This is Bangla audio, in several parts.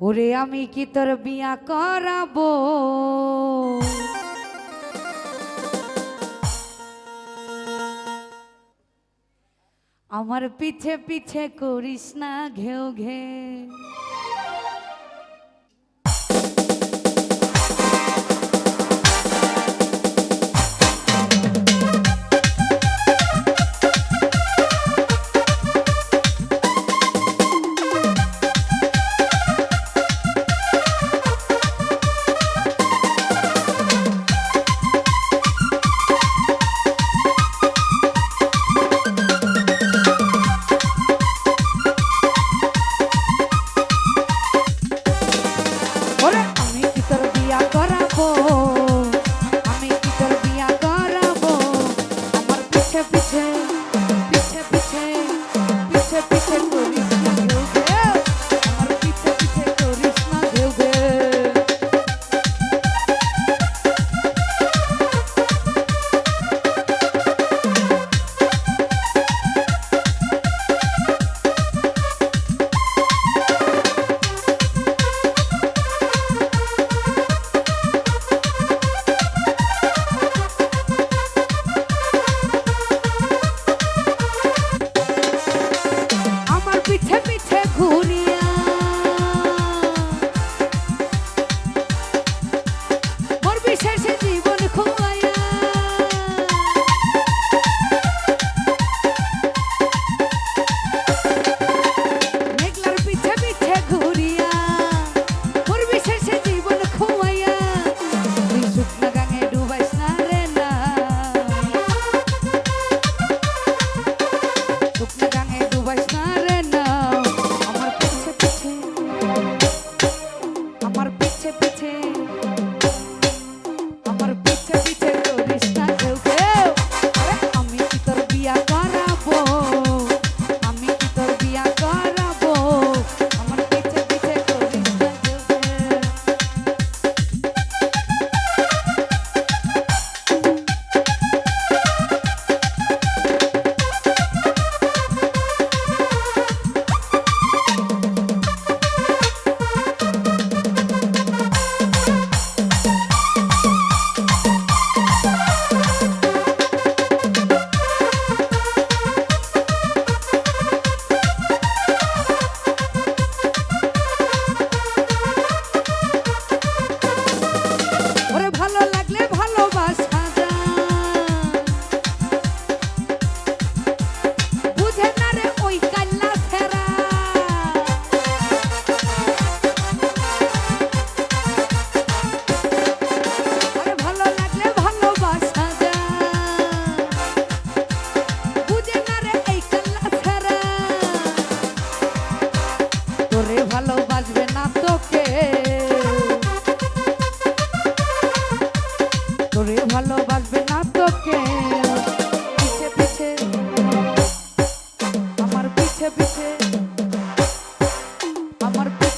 ওরে আমি কি তোর বিয়া করাবো? আমার পিছে পিছে করিস না ঘেউ ঘে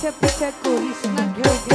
পেছে পেছে করিস না ঘেউ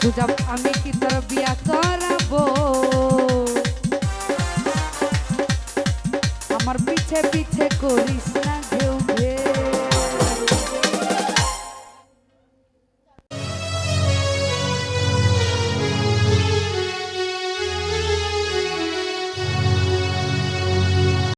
সুজা আমি কি তোর বিয়া করাবো? আমার পিছে পিছে করিস